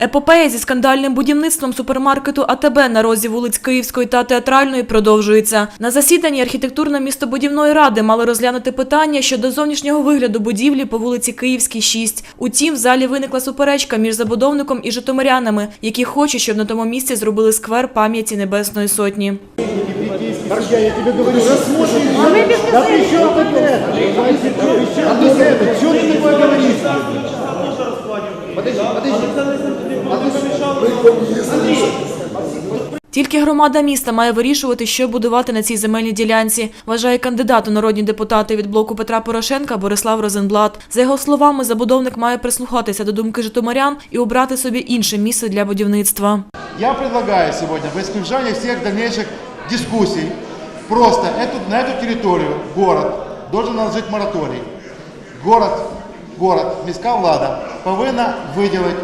Епопея зі скандальним будівництвом супермаркету АТБ на розі вулиць Київської та Театральної продовжується. На засіданні архітектурно-містобудівної ради мали розглянути питання щодо зовнішнього вигляду будівлі по вулиці Київській, 6. Утім, в залі виникла суперечка між забудовником і житомирянами, які хочуть, щоб на тому місці зробили сквер пам'яті Небесної Сотні. Я тебе говорю, рассмотрим. Да при чем тут это? При чем тут это? Что ты такое говоришь? тільки громада міста має вирішувати, що будувати на цій земельній ділянці, вважає кандидат у народні депутати від блоку Петра Порошенка Борислав Розенблат. За його словами, забудовник має прислухатися до думки житомирян і обрати собі інше місце для будівництва. Я предлагаю сегодня в избежание всех дальнейших дискуссий просто эту, на эту территорию город должен наложить мораторий. Город, город, міська влада повинна виділити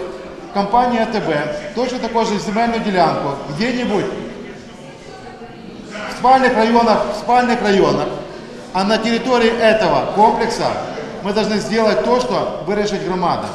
компанії АТБ точно таку ж земельну ділянку где-нибудь в спальных районах, в спальных районах, а на территории этого комплекса мы должны сделать то, что вырежет громада.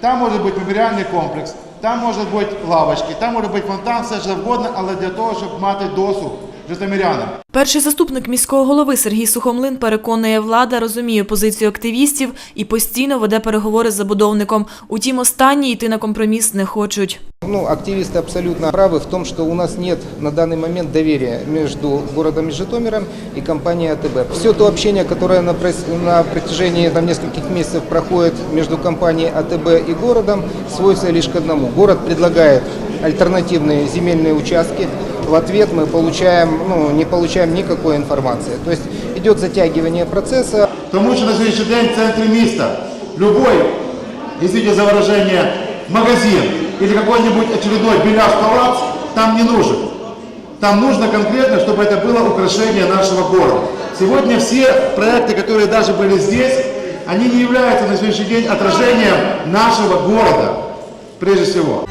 Там может быть меморіальний комплекс, там може бути лавочки, там може бути фонтан, все що вгодно, але для того, щоб мати досуг житомирянам. Перший заступник міського голови Сергій Сухомлин переконує, влада розуміє позицію активістів і постійно веде переговори з забудовником. Утім, останні йти на компроміс не хочуть. Ну, активисты абсолютно правы в том, что у нас нет на данный момент доверия между городом Житомиром и компанией АТБ. Все то общение, которое на, прос- на протяжении там, нескольких месяцев проходит между компанией АТБ и городом, сводится лишь к одному. Город предлагает альтернативные земельные участки. В ответ мы получаем, ну, не получаем никакой информации. То есть идет затягивание процесса. Тому що на сьогоднішній день в центрі міста любой, извините за выражение, магазин или какой-нибудь очередной беляш-палац там не нужен. Там нужно конкретно, чтобы это было украшение нашего города. Сегодня все проекты, которые даже были здесь, они не являются на сегодняшний день отражением нашего города, прежде всего.